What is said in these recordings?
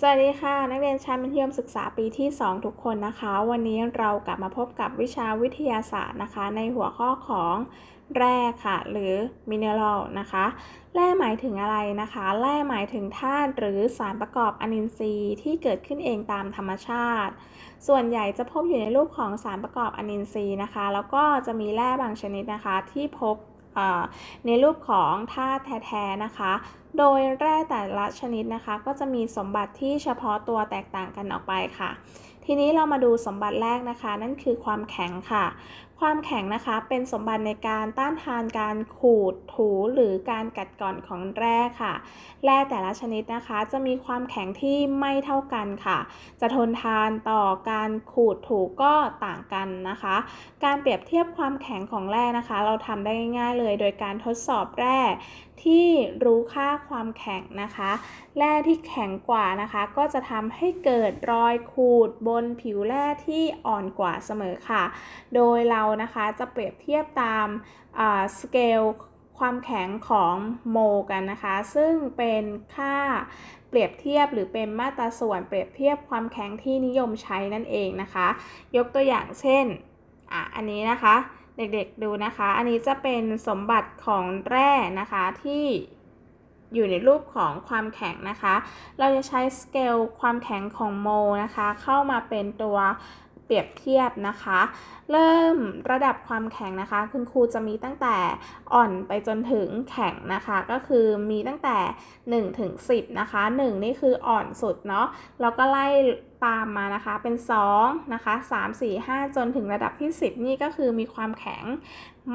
สวัสดีค่ะ นักเรียนชั้นมัธยมศึกษาปีที่ 2 ทุกคนนะคะ วันนี้เรากลับมาพบกับวิชาวิทยาศาสตร์นะคะ ในหัวข้อของแร่ค่ะ หรือมินเนอรัลนะคะแร่หมายถึงอะไรนะคะแร่หมายถึงธาตุหรือสารประกอบอนินทรีย์ที่เกิดขึ้นเองตามธรรมชาติ ส่วนใหญ่จะพบอยู่ในรูปของสารประกอบอนินทรีย์นะคะ แล้วก็จะมีแร่บางชนิดนะคะที่พบ ในรูปของธาตุแท้ๆนะคะ โดยแร่แต่ละชนิดนะคะ ก็จะมีสมบัติที่เฉพาะตัวแตกต่างกันออกไปค่ะ ทีนี้เรามาดูสมบัติแรกนะคะ นั่นคือความแข็งค่ะ ความแข็งนะคะเป็นสมบัติในการต้านทานการขูดถูหรือการกัดกร่อนของแร่ค่ะ แร่แต่ละชนิดนะคะ จะมีความแข็งที่ไม่เท่ากันค่ะ จะทนทานต่อการขูดถูก็ต่างกันนะคะ การเปรียบเทียบความแข็งของแร่นะคะ เราทำได้ง่ายๆเลย โดยการทดสอบแร่ที่รู้ค่าความแข็งนะคะ แร่ที่แข็งกว่านะคะ ก็จะทำให้เกิดรอยขูดบนผิวแร่ที่อ่อนกว่าเสมอค่ะ โดยเรานะคะจะเปรียบเทียบตามสเกลความแข็งของโมกันนะคะ ซึ่งเป็นค่าเปรียบเทียบหรือเป็นมาตราส่วนเปรียบเทียบความแข็งที่นิยมใช้นั่นเองนะคะ ยกตัวอย่างเช่นอะอันนี้นะคะ เด็กๆดูนะคะ อันนี้จะเป็นสมบัติของแร่นะคะที่อยู่ในรูปของความแข็งนะคะ เราจะใช้สเกลความแข็งของโมนะคะ เข้ามาเป็นตัว เปรียบเทียบนะคะ เริ่มระดับความแข็งนะคะ คุณครูจะมีตั้งแต่อ่อนไปจนถึงแข็งนะคะ ก็คือมีตั้งแต่1ถึง10นะคะ1 นี่คืออ่อนสุดเนาะแล้วก็ไล่ตามมานะคะเป็น2นะคะ3 4 5 จนถึงระดับที่ 10 นี่ก็คือมีความแข็ง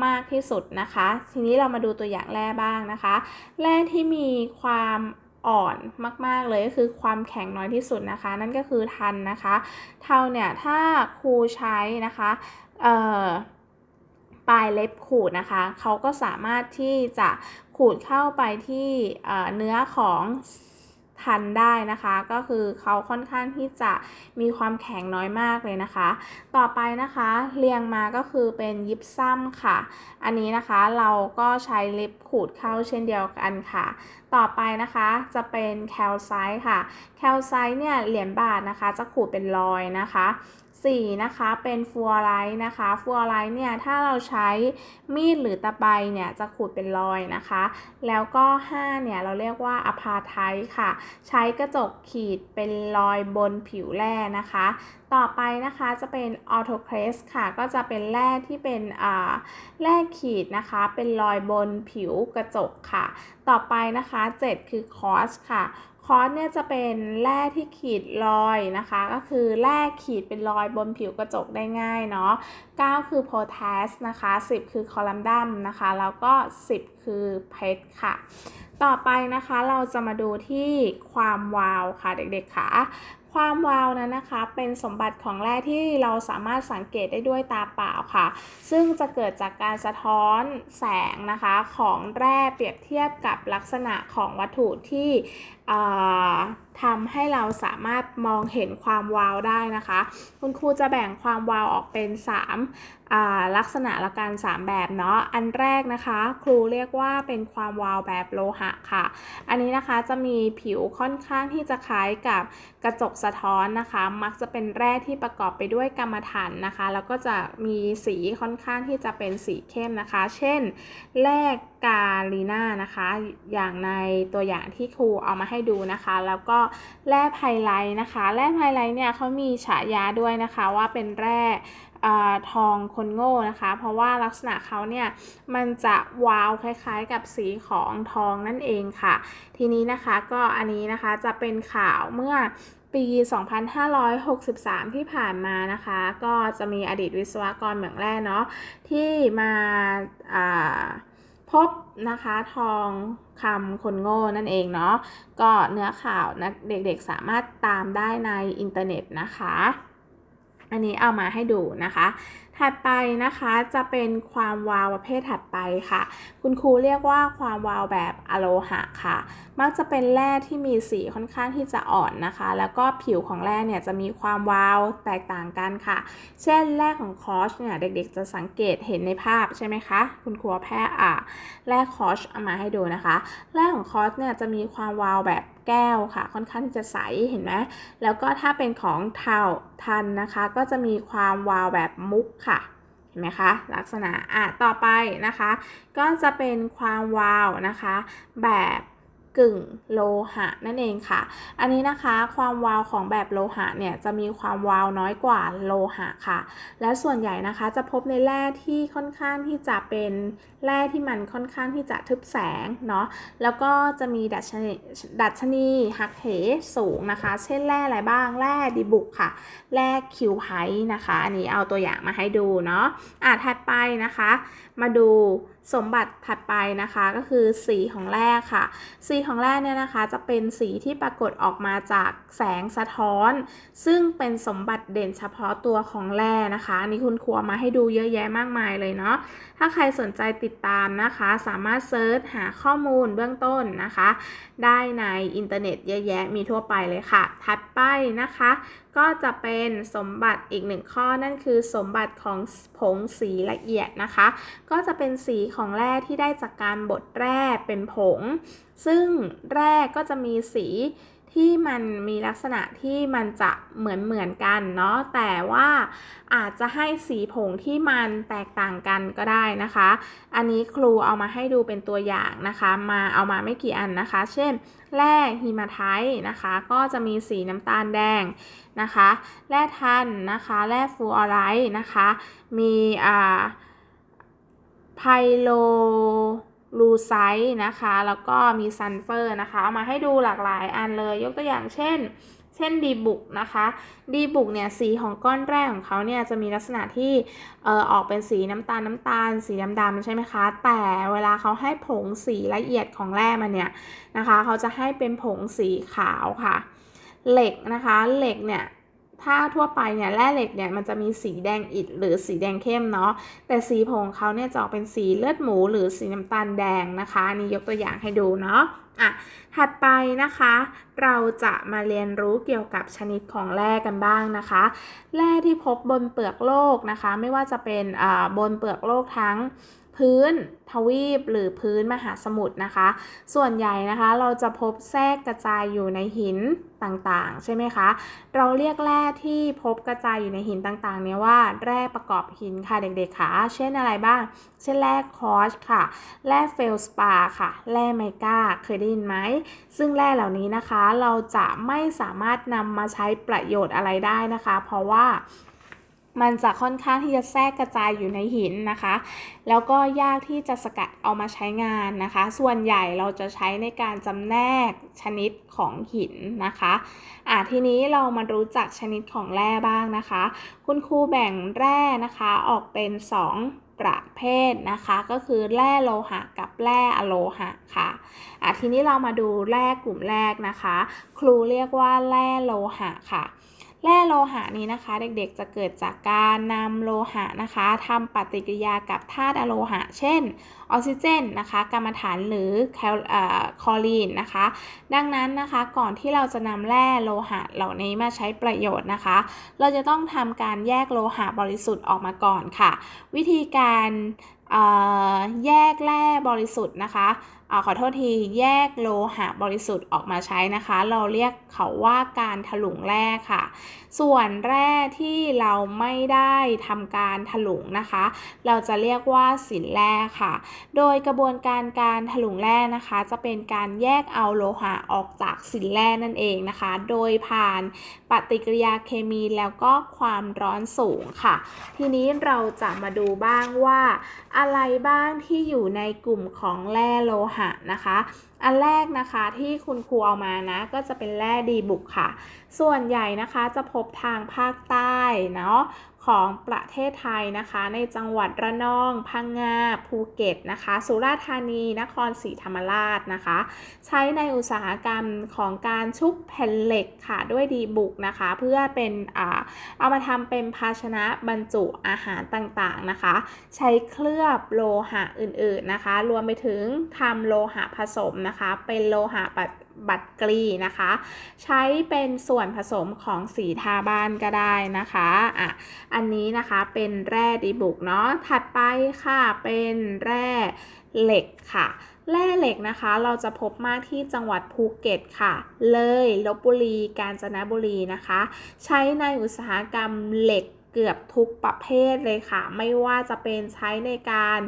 มากที่สุดนะคะ ทีนี้เรามาดูตัวอย่างแร่บ้างนะคะ แร่ที่มีความ อ่อนมาก ๆ เลยก็คือความแข็งน้อยที่สุดนะคะ นั่นก็คือทันนะคะ เท่าเนี่ยถ้าครูใช้นะคะเอ่อปลายเล็บขูดนะคะเขาก็สามารถที่จะขูดเข้าไปที่เนื้อของทันได้นะคะ ก็คือเขาค่อนข้างที่จะมีความแข็งน้อยมากเลยนะคะ ต่อไปนะคะเรียงมาก็คือเป็นยิปซัมค่ะ อันนี้นะคะเราก็ใช้เล็บขูดเข้าเช่นเดียวกันค่ะ ต่อไปนะคะจะเป็นแคลไซต์ค่ะ แคลไซต์เนี่ยเหรียญบาทนะคะจะขูดเป็นรอยนะคะ 4 นะคะเป็นฟลูออไรด์นะคะฟลูออไรด์เนี่ยถ้าเราใช้มีดหรือตะไบเนี่ยจะขูดเป็นรอยนะคะ แล้วก็ 5 เนี่ยเราเรียกว่าอะพาไทค่ะ ใช้กระจกขีดเป็นรอยบนผิวแร่นะคะ ต่อไปนะคะจะเป็นออโตเครสค่ะ ก็จะเป็นแร่ที่เป็นแร่ขีดนะคะ เป็นรอยบนผิวกระจกค่ะ ต่อไปนะคะ 7 คือคอสค่ะคอสเนี่ยจะเป็นแร่ที่ขีดรอยนะคะ ก็คือแร่ขีดเป็นรอยบนผิวกระจกได้ง่ายเนาะ9คือโพแทสนะคะ 10 คือคอลัมดัมนะคะ แล้วก็ 10 คือเพชรค่ะต่อไปนะคะเราจะมาดูที่ความวาวค่ะเด็กๆค่ะความวาวนั้นนะคะเป็นสมบัติของแร่ที่เราสามารถสังเกตได้ด้วยตาเปล่าค่ะ ซึ่งจะเกิดจากการสะท้อนแสงนะคะของแร่เปรียบเทียบกับลักษณะของวัตถุที่ทำให้เราสามารถมองเห็นความวาวได้นะคะ คุณครูจะแบ่งความวาวออกเป็น3ลักษณะละกัน3แบบเนาะ อันแรกนะคะ ครูเรียกว่าเป็นความวาวแบบโลหะค่ะ อันนี้นะคะจะมีผิวค่อนข้างที่จะคล้ายกับกระจกสะท้อนนะคะ มักจะเป็นแร่ที่ประกอบไปด้วยกรรมฐานนะคะ แล้วก็จะมีสีค่อนข้างที่จะเป็นสีเข้มนะคะ เช่นแร่กาลีน่านะคะ อย่างในตัวอย่างที่ครูเอามาให้ดูนะคะ แล้วก็แร่ไพไลท์นะคะแร่ไพไลท์เนี่ยเขามีฉายาด้วยนะคะว่าเป็นแร่ทองคนโง่นะคะ เพราะว่าลักษณะเขาเนี่ยมันจะวาวคล้ายๆกับสีของทองนั่นเองค่ะ ทีนี้นะคะก็อันนี้นะคะจะเป็นข่าวเมื่อ ปี 2563 ที่ผ่านมานะคะ ก็จะมีอดีตวิศวกรเหมืองแร่เนาะที่มาพบนะคะทองคำคนโง่นั่นเองเนาะก็เนื้อข่าวนะเด็กๆสามารถตามได้ในอินเทอร์เน็ตนะคะ อันนี้เอามาให้ดูนะคะ ถัดไปนะคะจะเป็นความวาวประเภทถัดไปค่ะ คุณครูเรียกว่าความวาวแบบอะโลหะค่ะ มักจะเป็นแร่ที่มีสีค่อนข้างที่จะอ่อนนะคะ แล้วก็ผิวของแร่เนี่ยจะมีความวาวแตกต่างกันค่ะ เช่นแร่ของคอชเนี่ยเด็กๆ จะสังเกตเห็นในภาพใช่ไหมคะ คุณครูแพร่อะแร่คอชเอามาให้ดูนะคะ แร่ของคอชเนี่ยจะมีความวาวแบบ แก้วค่ะ ค่อนข้างที่จะใสเห็นไหมแล้วก็ถ้าเป็นของเทาทันนะคะ ก็จะมีความวาวแบบมุกค่ะเห็นไหมคะลักษณะอะต่อไปนะคะ ก็จะเป็นความวาวนะคะ แบบ กึ่งโลหะนั่นเองค่ะ อันนี้นะคะความวาวของแบบโลหะเนี่ยจะมีความวาวน้อยกว่าโลหะค่ะ และส่วนใหญ่นะคะจะพบในแร่ที่ค่อนข้างที่จะเป็นแร่ที่มันค่อนข้างที่จะทึบแสงเนาะ แล้วก็จะมีดัชนีดัชนีหักเหสูงนะคะ เช่นแร่อะไรบ้าง แร่ดิบุกค่ะ แร่คิวไพนะคะ อันนี้เอาตัวอย่างมาให้ดูเนาะ อะถัดไปนะคะ มาดู สมบัติถัดไปนะคะก็คือสีของแร่ค่ะ สีของแร่เนี่ยนะคะจะเป็นสีที่ปรากฏออกมาจากแสงสะท้อน ซึ่งเป็นสมบัติเด่นเฉพาะตัวของแร่นะคะนนี้คุณครูเอามาให้ดูเยอะแยะมากมายเลยเนาะถ้าใครสนใจติดตามนะคะ สามารถเซิร์ชหาข้อมูลเบื้องต้นนะคะ ได้ในอินเทอร์เน็ตเยอะแยะมีทั่วไปเลยค่ะ ถัดไปนะคะ ก็จะเป็นสมบัติอีกหนึ่งข้อนั่นคือสมบัติของผงสีละเอียดนะคะ ก็จะเป็นสีของแร่ที่ได้จากการบดแร่เป็นผง ซึ่งแร่ก็จะมีสี ที่มันมีลักษณะที่มันจะเหมือนเหมือนกันเนาะแต่ว่าอาจจะให้สีผงที่มันแตกต่างกันก็ได้นะคะ อันนี้ครูเอามาให้ดูเป็นตัวอย่างนะคะ มาเอามาไม่กี่อันนะคะ เช่นแร่ฮิมาไทนะคะ ก็จะมีสีน้ำตาลแดงนะคะแร่ทันนะคะแร่ฟลูออไรด์นะคะ มีอ่าไพโล ลูไซต์นะคะ แล้วก็มีซัลเฟอร์นะคะ เอามาให้ดูหลากหลายอันเลย ยกตัวอย่างเช่น เช่นดีบุกนะคะดีบุกเนี่ยสีของก้อนแร่ของเขาเนี่ยจะมีลักษณะที่เอ่อออกเป็นสีน้ำตาลน้ำตาล สีดำๆใช่ไหมคะ แต่เวลาเขาให้ผงสีละเอียดของแร่มันเนี่ยนะคะ เขาจะให้เป็นผงสีขาวค่ะ เหล็กนะคะ เหล็กเนี่ย ถ้าทั่วไปเนี่ยแร่เหล็กเนี่ยมันจะมีสีแดงอิฐหรือสีแดงเข้มเนาะแต่สีผงเขาเนี่ยจะออกเป็นสีเลือดหมูหรือสีน้ำตาลแดงนะคะนนี่ยกตัวอย่างให้ดูเนาะอะถัดไปนะคะ เราจะมาเรียนรู้เกี่ยวกับชนิดของแร่กันบ้างนะคะ แร่ที่พบบนเปลือกโลกนะคะ ไม่ว่าจะเป็นอ่าบนเปลือกโลกทั้ง พื้นทวีปหรือพื้นมหาสมุทรนะคะ ส่วนใหญ่นะคะเราจะพบแทรกกระจายอยู่ในหินต่างๆ ใช่ไหมคะ เราเรียกแร่ที่พบกระจายอยู่ในหินต่างๆ เนี่ยว่าแร่ประกอบหินค่ะเด็กๆค่ะเช่นอะไรบ้าง เช่นแร่คอร์ชค่ะ แร่เฟลสปาค่ะ แร่ไมก้าเคยได้ยินไหม ซึ่งแร่เหล่านี้นะคะเราจะไม่สามารถนำมาใช้ประโยชน์อะไรได้นะคะ เพราะว่า มันจะค่อนข้างที่จะแทรกกระจายอยู่ในหินนะคะ แล้วก็ยากที่จะสกัดเอามาใช้งานนะคะ ส่วนใหญ่เราจะใช้ในการจำแนกชนิดของหินนะคะอะทีนี้เรามารู้จักชนิดของแร่บ้างนะคะ คุณครูแบ่งแร่นะคะออกเป็น 2ประเภทนะคะก็คือแร่โลหะกับแร่อะโลหะค่ะอะ ทีนี้เรามาดูแร่กลุ่มแรกนะคะ ครูเรียกว่าแร่โลหะค่ะ แร่โลหะนี้นะคะ เด็กๆจะเกิดจากการนำโลหะนะคะทำปฏิกิริยากับธาตุอโลหะ เช่น ออกซิเจนนะคะกรรมฐานหรือแคลคลอรีนนะคะ ดังนั้นนะคะก่อนที่เราจะนำแร่โลหะเหล่านี้มาใช้ประโยชน์นะคะ เราจะต้องทำการแยกโลหะบริสุทธิ์ออกมาก่อนค่ะ วิธีการแยกแร่บริสุทธิ์นะคะ อขอโทษทีแยกโลหะบริสุทธิ์ออกมาใช้นะคะ เราเรียกเขาว่าการถลุงแร่ค่ะ ส่วนแร่ที่เราไม่ได้ทำการถลุงนะคะ เราจะเรียกว่าสินแร่ค่ะ โดยกระบวนการการถลุงแร่นะคะ จะเป็นการแยกเอาโลหะออกจากสินแร่นั่นเองนะคะ โดยผ่านปฏิกิริยาเคมีแล้วก็ความร้อนสูงค่ะ ทีนี้เราจะมาดูบ้างว่า อะไรบ้างที่อยู่ในกลุ่มของแร่โลหะนะคะ อันแรกนะคะที่คุณครูเอามานะ ก็จะเป็นแร่ดีบุกค่ะ ส่วนใหญ่นะคะจะพบทางภาคใต้เนาะ ของประเทศไทยนะคะ ในจังหวัดระนอง พังงา ภูเก็ตนะคะ สุราษฎร์ธานี นครศรีธรรมราชนะคะ ใช้ในอุตสาหกรรมของการชุบแผ่นเหล็กค่ะ ด้วยดีบุกนะคะ เพื่อเป็นอ่าเอามาทำเป็นภาชนะบรรจุอาหารต่างๆนะคะ ใช้เคลือบโลหะอื่นๆนะคะ รวมไปถึงทำโลหะผสมนะคะ เป็นโลหะ บัตรกรีนะคะ ใช้เป็นส่วนผสมของสีทาบ้านก็ได้นะคะอะอันนี้นะคะเป็นแร่ดีบุกเนาะถัดไปค่ะเป็นแร่เหล็กค่ะแร่เหล็กนะคะเราจะพบมากที่จังหวัดภูเก็ตค่ะ เลยลบบุรี กาญจนบุรีนะคะ ใช้ในอุตสาหกรรมเหล็กเกือบทุกประเภทเลยค่ะ ไม่ว่าจะเป็นใช้ในการ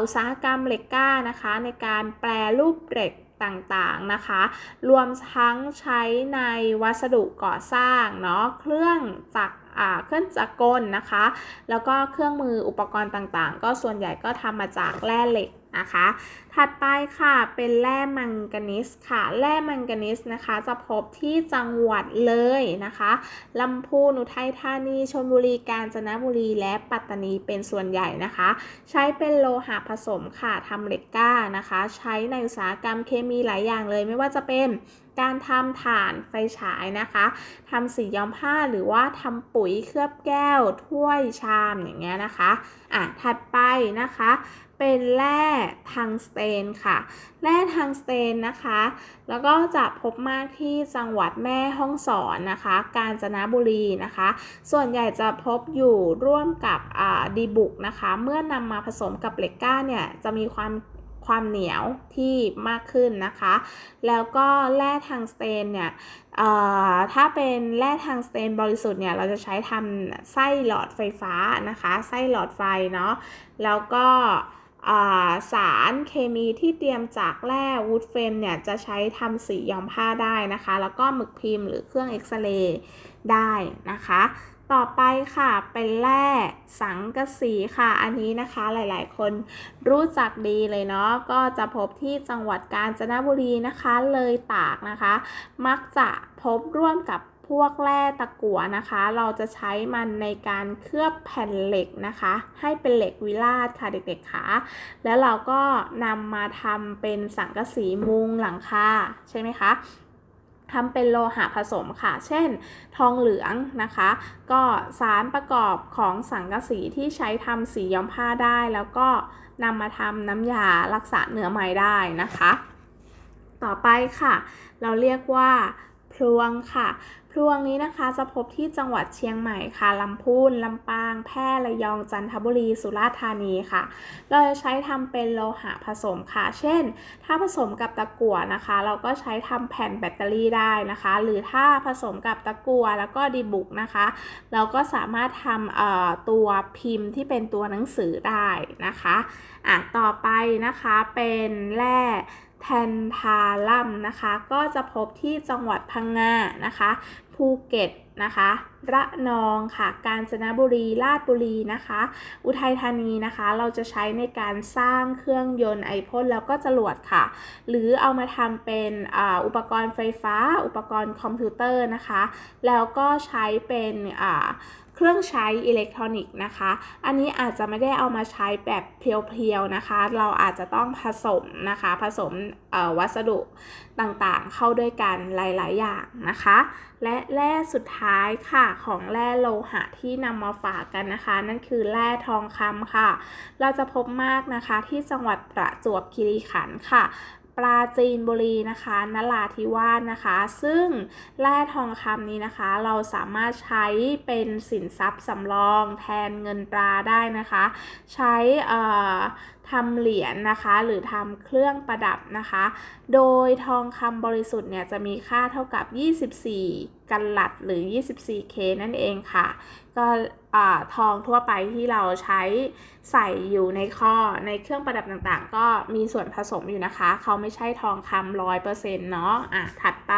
อุตสาหกรรมเหล็กก้านะคะ ในการแปลรูปเหล็ก ต่างๆนะคะ รวมทั้งใช้ในวัสดุก่อสร้างเนาะเครื่องจักร เครื่องจักรกลนะคะ แล้วก็เครื่องมืออุปกรณ์ต่างๆ ก็ส่วนใหญ่ก็ทำมาจากแร่เหล็กนะคะ ถัดไปค่ะเป็นแร่มังกานิสค่ะ แร่มังกานิสนะคะ จะพบที่จังหวัดเลยนะคะลำพูนอุทัยธานีชลบุรีกาญจนบุรีและปัตตานีเป็นส่วนใหญ่นะคะ ใช้เป็นโลหะผสมค่ะทำเหล็กก้านะคะ ใช้ในอุตสาหกรรมเคมีหลายอย่างเลยไม่ว่าจะเป็น การทำถ่านไฟฉายนะคะทำสีย้อมผ้าหรือว่าทำปุ๋ยเคลือบแก้ว ถ้วยชามอย่างเงี้ยนะคะอะถัดไปนะคะเป็นแร่ทังสเตนค่ะ แร่ทังสเตนนะคะ แล้วก็จะพบมากที่จังหวัดแม่ฮ่องสอนนะคะ กาญจนบุรีนะคะ ส่วนใหญ่จะพบอยู่ร่วมกับดีบุกนะคะ เมื่อนำมาผสมกับเหล็กก้าเนี่ยจะมีความ ความเหนียวที่มากขึ้นนะคะ แล้วก็แร่ทางสเตนเนี่ยถ้าเป็นแร่ทางสเตนบริสุทธิ์เนี่ยเราจะใช้ทำไส้หลอดไฟฟ้านะคะ ไส้หลอดไฟเนาะแล้วก็ สารเคมีที่เตรียมจากแร่วูดเฟรมเนี่ยจะใช้ทำสีย้อมผ้าได้นะคะ แล้วก็หมึกพิมพ์หรือเครื่องเอ็กซเรย์ได้นะคะ ต่อไปค่ะเป็นแร่สังกะสีค่ะ อันนี้นะคะหลายๆ คนรู้จักดีเลยเนาะก็จะพบที่จังหวัดกาญจนบุรีนะคะเลยตากนะคะ มักจะพบร่วมกับ พวกแร่ตะกั่วนะคะ เราจะใช้มันในการเคลือบแผ่นเหล็กนะคะ ให้เป็นเหล็กวิลาศค่ะเด็กๆค่ะแล้วเราก็นำมาทำเป็นสังกะสีมุงหลังคาใช่ไหมคะทำเป็นโลหะผสมค่ะ เช่น ทองเหลืองนะคะ ก็สารประกอบของสังกะสีที่ใช้ทำสีย้อมผ้าได้ แล้วก็นำมาทำน้ำยารักษาเนื้อไม้ได้นะคะ ต่อไปค่ะ เราเรียกว่า ลวงค่ะ พลวงนี้นะคะจะพบที่จังหวัดเชียงใหม่ค่ะลำพูนลำปาง แพร่ระยองจันทบุรี สุราษฎร์ธานีค่ะ เราจะใช้ทำเป็นโลหะผสมค่ะ เช่น ถ้าผสมกับตะกั่วนะคะ เราก็ใช้ทำแผ่นแบตเตอรี่ได้นะคะ หรือถ้าผสมกับตะกั่วแล้วก็ดีบุกนะคะ เราก็สามารถทำตัวพิมพ์ที่เป็นตัวหนังสือได้นะคะอะต่อไปนะคะเป็นแร่ แทนทาลัมนะคะ ก็จะพบที่จังหวัดพังงานะคะ ภูเก็ตนะคะ ระนองค่ะ กาญจนบุรี ราชบุรีนะคะ อุทัยธานีนะคะ เราจะใช้ในการสร้างเครื่องยนต์ไอพ่นแล้วก็จรวดค่ะ หรือเอามาทำเป็นออุปกรณ์ไฟฟ้า อุปกรณ์คอมพิวเตอร์นะคะ แล้วก็ใช้เป็น เครื่องใช้อิเล็กทรอนิกส์นะคะ อันนี้อาจจะไม่ได้เอามาใช้แบบเพียวๆนะคะ เราอาจจะต้องผสมนะคะ ผสมวัสดุต่างๆ เข้าด้วยกันหลายๆ อย่างนะคะ และแร่สุดท้ายค่ะของแร่โลหะที่นำมาฝากกันนะคะ นั่นคือแร่ทองคำค่ะ เราจะพบมากนะคะที่จังหวัดประจวบคีรีขันธ์ค่ะ ปราจีนบุรีนะคะนราธิวาสนะคะ ซึ่งแร่ทองคำนี้นะคะ เราสามารถใช้เป็นสินทรัพย์สำรองแทนเงินตราได้นะคะ ใช้ ทำเหรียญนนะคะ หรือทำเครื่องประดับนะคะ โดยทองคำบริสุทธิ์เนี่ยจะมีค่าเท่ากับ 24 กันหลัดหรือ 24K นั่นเองค่ะ ก็ทองทั่วไปที่เราใช้ใส่อยู่ในข้อในเครื่องประดับต่างๆ ก็มีส่วนผสมอยู่นะคะ เขาไม่ใช่ทองคำร้อยเปอร์เซ็นต์เนาะอะถัดไป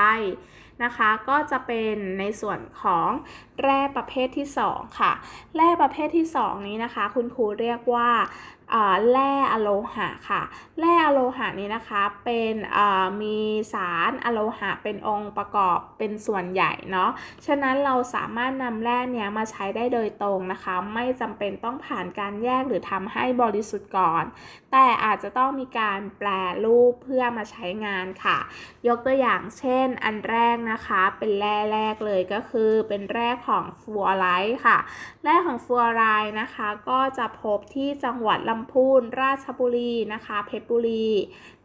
นะคะ ก็จะเป็นในส่วนของ แร่ประเภทที่ 2 ค่ะ แร่ประเภทที่ 2 นี้นะคะ คุณครูเรียกว่าแร่อะโลหะค่ะ แร่อะโลหะนี้นะคะเป็นมีสารอะโลหะเป็นองค์ประกอบเป็นส่วนใหญ่เนาะ ฉะนั้นเราสามารถนำแร่เนี้ยมาใช้ได้โดยตรงนะคะ ไม่จำเป็นต้องผ่านการแยกหรือทำให้บริสุทธิ์ก่อน แต่อาจจะต้องมีการแปลรูปเพื่อมาใช้งานค่ะ ยกตัวอย่างเช่น อันแรกนะคะเป็นแร่แรกเลยก็คือเป็นแร่ของฟลูออไรด์ค่ะ แร่ของฟลูออไรด์นะคะ ก็จะพบที่จังหวัดลำพูน ราชบุรีนะคะ เพชรบุรี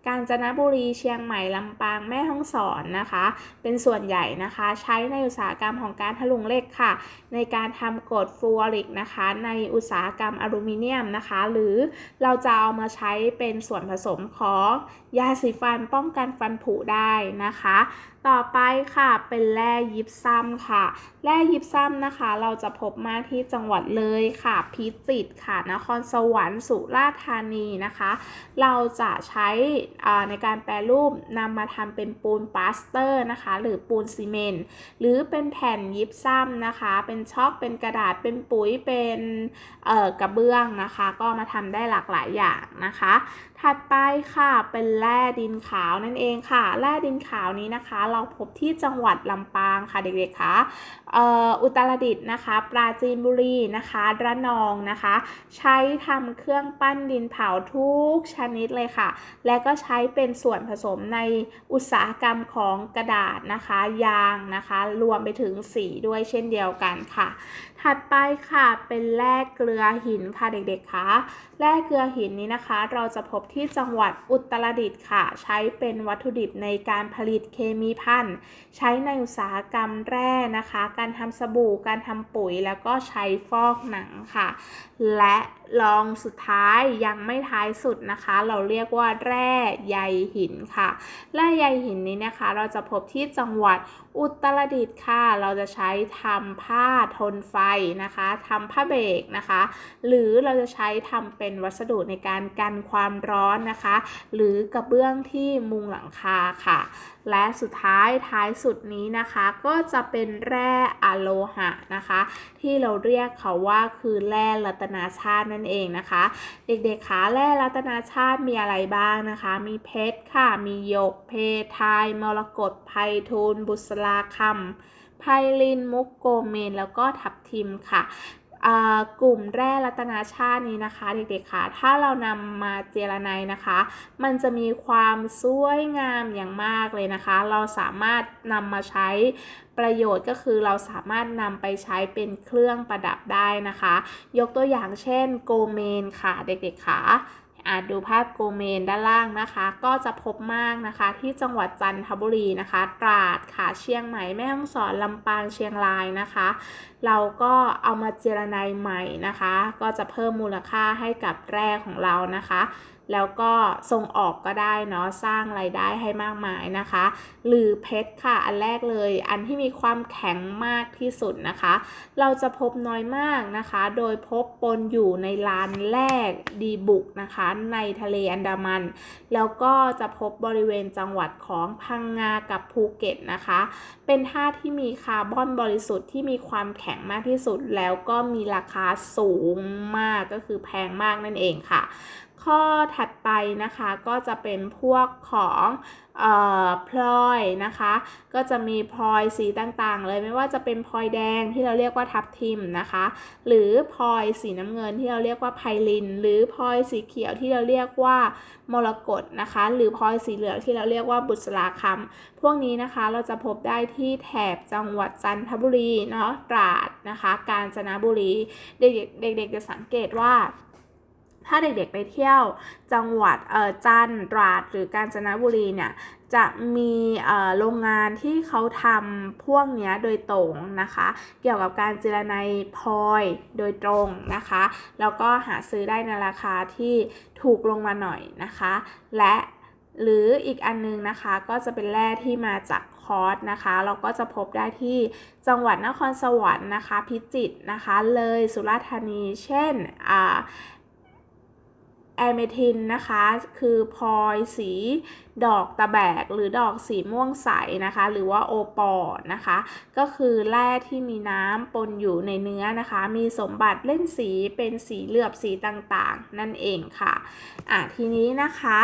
กาญจนบุรี เชียงใหม่ ลำปาง แม่ฮ่องสอนนะคะ เป็นส่วนใหญ่นะคะ ใช้ในอุตสาหกรรมของการถลุงเหล็กค่ะ ในการทำกรดฟลูออริกนะคะ ในอุตสาหกรรมอลูมิเนียมนะคะ หรือเราจะเอามาใช้เป็นส่วนผสมของยาสีฟันป้องกันฟันผุได้นะคะต่อไปค่ะเป็นแร่ยิปซัมค่ะ แร่ยิปซัมนะคะ เราจะพบมากที่จังหวัดเลยค่ะ พิจิตรค่ะ นครสวรรค์สุราษฎร์ธานีนะคะ เราจะใช้ในการแปรรูปนำมาทำเป็นปูนปาสเตอร์นะคะ หรือปูนซีเมนต์หรือเป็นแผ่นยิปซัมนะคะ เป็นช็อกเป็นกระดาษเป็นปุ๋ยเป็นกระเบื้องนะคะ ก็มาทำได้หลากหลายอย่างนะคะ ถัดไปค่ะเป็นแร่ดินขาวนั่นเองค่ะ แร่ดินขาวนี้นะคะเราพบที่จังหวัดลำปางค่ะเด็กๆคะอุตรดิตถ์นะคะ ปราจีนบุรีนะคะระนองนะคะ ใช้ทำเครื่องปั้นดินเผาทุกชนิดเลยค่ะ และก็ใช้เป็นส่วนผสมในอุตสาหกรรมของกระดาษนะคะ ยางนะคะ รวมไปถึงสีด้วยเช่นเดียวกันค่ะ ถัดไปค่ะเป็นแร่เกลือหินค่ะเด็กๆคะแร่เกลือหินนี้นะคะ เราจะพบที่จังหวัดอุตรดิตถ์ค่ะ ใช้เป็นวัตถุดิบในการผลิตเคมีพันธุ์ใช้ในอุตสาหกรรมแร่นะคะ การทำสบู่การทำปุ๋ยแล้วก็ใช้ฟอกหนังค่ะ และรองสุดท้ายยังไม่ท้ายสุดนะคะ เราเรียกว่าแร่ใยหินค่ะ แร่ใยหินนี้นะคะ เราจะพบที่จังหวัด อุตรดิตถ์ค่ะ เราจะใช้ทำผ้าทนไฟนะคะทำผ้าเบรกนะคะ หรือเราจะใช้ทำเป็นวัสดุในการกันความร้อนนะคะ หรือกระเบื้องที่มุงหลังคาค่ะ และสุดท้ายท้ายสุดนี้นะคะก็จะเป็นแร่อะโลหะนะคะ ที่เราเรียกเขาว่าคือแร่รัตนาชาตินั่นเองนะคะ เด็กๆคะแร่รัตนาชาติมีอะไรบ้างนะคะ มีเพชรค่ะมีหยกเพทายมรกตไพทูลบุษราคำไพลินมุกโกเมน แล้วก็ทับทิมค่ะ กลุ่มแร่รัตนาชาตินี้นะคะเด็กๆค่ะ ถ้าเรานำมาเจรไนนะคะ มันจะมีความสวยงามอย่างมากเลยนะคะ เราสามารถนำมาใช้ประโยชน์ก็คือเราสามารถนำไปใช้เป็นเครื่องประดับได้นะคะ ยกตัวอย่างเช่นโกเมนค่ะเด็กๆค่ะ อาจดูภาพโกเมนด้านล่างนะคะ ก็จะพบมากนะคะ ที่จังหวัดจันทบุรีนะคะ ตราดค่ะเชียงใหม่แม่ฮ่องสอนลำปางเชียงรายนะคะ เราก็เอามาเจรไนใหม่นะคะ ก็จะเพิ่มมูลค่าให้กับแร่ของเรานะคะ แล้วก็ส่งออกก็ได้เนาะสร้างไรายได้ให้มากมายนะคะ หรือเพชรค่ะอันแรกเลย อันที่มีความแข็งมากที่สุดนะคะ เราจะพบน้อยมากนะคะ โดยพบปนอยู่ในลานแรกดีบุกนะคะ ในทะเลอันดามัน แล้วก็จะพบบริเวณจังหวัดของพังงากับภูเก็ตนะคะ เป็นธาตุที่มีคาร์บอนบริสุทธิ์ที่มีความแข็งมากที่สุดแล้วก็มีราคาสูงมากก็คือแพงมากนั่นเองค่ะ ข้อถัดไปนะคะก็จะเป็นพวกของพลอยนะคะ ก็จะมีพลอยสีต่างๆ เลยไม่ว่าจะเป็นพลอยแดงที่เราเรียกว่าทับทิมนะคะ หรือพลอยสีน้ำเงินที่เราเรียกว่าไพลิน หรือพลอยสีเขียวที่เราเรียกว่ามรกตนะคะ หรือพลอยสีเหลืองที่เราเรียกว่าบุษราคำพวกนี้นะคะเราจะพบได้ที่แถบจังหวัดจันทบุรีเนาะตราดนะคะ กาญจนบุรี เด็กๆจะสังเกตว่า ถ้าเด็กๆไปเที่ยวจังหวัดเออจันตราดหรือกาญจนบุรีเนี่ยจะมีโรงงานที่เขาทำพวกนี้โดยตรงนะคะ เกี่ยวกับการจิรนัยพลอยโดยตรงนะคะ แล้วก็หาซื้อได้ในราคาที่ถูกลงมาหน่อยนะคะ และหรืออีกอันนึงนะคะก็จะเป็นแร่ที่มาจากคอร์สนะคะ เราก็จะพบได้ที่จังหวัดนครสวรรค์นะคะ พิจิตรนะคะ เลยสุราษฎร์ธานี เช่นอ่า แอเมทินนะคะ คือพลอยสีดอกตะแบก หรือดอกสีม่วงใสนะคะ หรือว่าโอปอล์นะคะ ก็คือแร่ที่มีน้ำปนอยู่ในเนื้อนะคะ มีสมบัติเล่นสีเป็นสีเหลือบสีต่างๆ นั่นเองค่ะ อะทีนี้นะคะ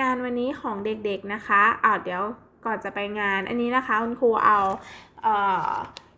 งานวันนี้ของเด็กๆนะคะอะเดี๋ยวก่อนจะไปงานอันนี้นะคะคุณครูเอาเอ่อ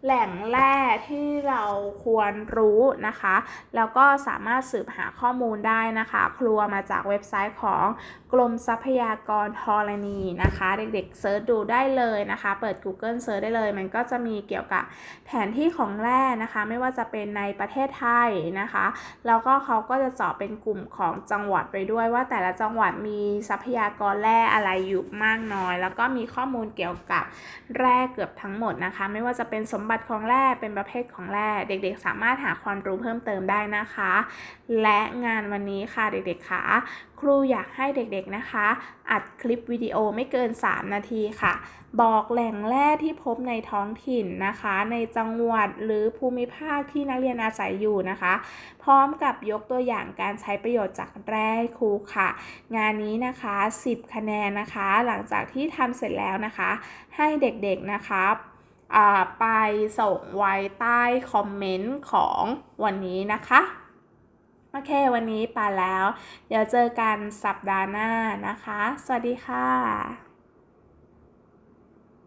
แหล่งแร่ที่เราควรรู้นะคะ แล้วก็สามารถสืบหาข้อมูลได้นะคะ ครัวมาจากเว็บไซต์ของกรมทรัพยากรธรณีนะคะ เด็กๆเซิร์ชดูได้เลยนะคะ เปิด Google เซิร์ชได้เลย มันก็จะมีเกี่ยวกับแผนที่ของแร่นะคะ ไม่ว่าจะเป็นในประเทศไทยนะคะ แล้วก็เขาก็จะเจาะเป็นกลุ่มของจังหวัดไปด้วยว่าแต่ละจังหวัดมีทรัพยากรแร่อะไรอยู่มากน้อย แล้วก็มีข้อมูลเกี่ยวกับแร่เกือบทั้งหมดนะคะ ไม่ว่าจะเป็นสมบัติของแร่เป็นประเภทของแร่เด็กๆ สามารถหาความรู้เพิ่มเติมได้นะคะ และงานวันนี้ค่ะเด็กๆค่ะครูอยากให้เด็กๆนะคะ อัดคลิปวิดีโอไม่เกิน 3 นาทีค่ะ บอกแหล่งแร่ที่พบในท้องถิ่นนะคะ ในจังหวัดหรือภูมิภาคที่นักเรียนอาศัยอยู่นะคะ พร้อมกับยกตัวอย่างการใช้ประโยชน์จากแร่ครูค่ะ งานนี้นะคะ 10 คะแนนนะคะ หลังจากที่ทำเสร็จแล้วนะคะ ให้เด็กๆนะคะ ไปส่งไว้ใต้คอมเมนต์ของวันนี้นะคะ โอเค วันนี้ไปแล้ว เดี๋ยวเจอกันสัปดาห์หน้านะคะ สวัสดีค่ะ